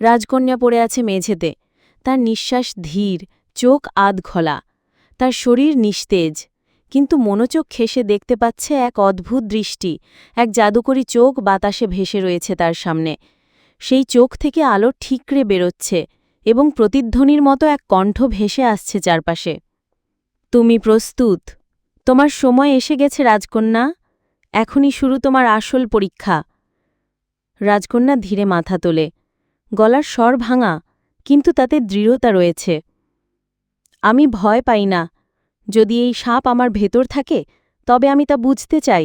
রাজকন্যা পড়ে আছে মেঝেতে। তার নিঃশ্বাস ধীর, চোখ আধ খোলা। তার শরীর নিস্তেজ। কিন্তু মনোচোখ খেসে দেখতে পাচ্ছে এক অদ্ভুত দৃষ্টি, এক জাদুকরী চোখ বাতাসে ভেসে রয়েছে তার সামনে। সেই চোখ থেকে আলো ঠিকরে বেরোচ্ছে এবং প্রতিধ্বনির মতো এক কণ্ঠ ভেসে আসছে চারপাশে। তুমি প্রস্তুত? তোমার সময় এসে গেছে, রাজকন্যা। এখনই শুরু তোমার আসল পরীক্ষা। রাজকন্যা ধীরে মাথা তোলে। গলার স্বর ভাঙা, কিন্তু তাতে দৃঢ়তা রয়েছে। আমি ভয় পাই না। যদি এই সাপ আমার ভেতর থাকে, তবে আমি তা বুঝতে চাই।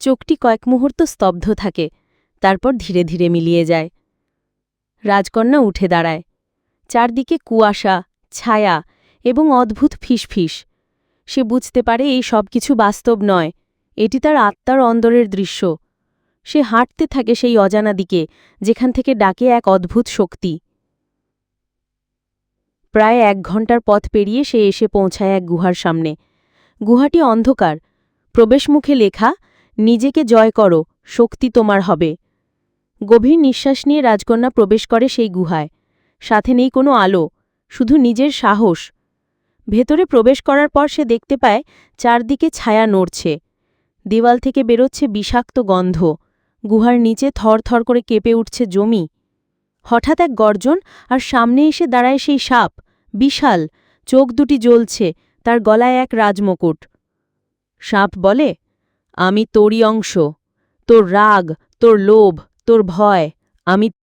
চোখটি কয়েক মুহূর্ত স্তব্ধ থাকে, তারপর ধীরে ধীরে মিলিয়ে যায়। রাজকন্যা উঠে দাঁড়ায়। চারদিকে কুয়াশা, ছায়া এবং অদ্ভুত ফিসফিস। সে বুঝতে পারে এই সব কিছু বাস্তব নয়। এটি তার আত্মার অন্দরের দৃশ্য। সে হাঁটতে থাকে সেই অজানা দিকে, যেখান থেকে ডাকে এক অদ্ভুত শক্তি। প্রায় এক ঘণ্টার পথ পেরিয়ে সে এসে পৌঁছায় এক গুহার সামনে। গুহাটি অন্ধকার। প্রবেশমুখে লেখা, নিজেকে জয় করো, শক্তি তোমার হবে। গভীর নিঃশ্বাস নিয়ে রাজকন্যা প্রবেশ করে সেই গুহায়। সাথে নেই কোনো আলো, শুধু নিজের সাহস। ভেতরে প্রবেশ করার পর সে দেখতে পায়, চারদিকে ছায়া নড়ছে। দেওয়াল থেকে বেরোচ্ছে বিষাক্ত গন্ধ। গুহার নিচে থর থর করে কেঁপে উঠছে জমি। হঠাৎ এক গর্জন আর সামনে এসে দাঁড়ায় সেই সাপ, বিশাল, চোখ দুটি জ্বলছে, তার গলায় এক রাজমকুট। সাপ বলে, আমি তোরই অংশ, তোর রাগ, তোর লোভ, তোর ভয়, আমি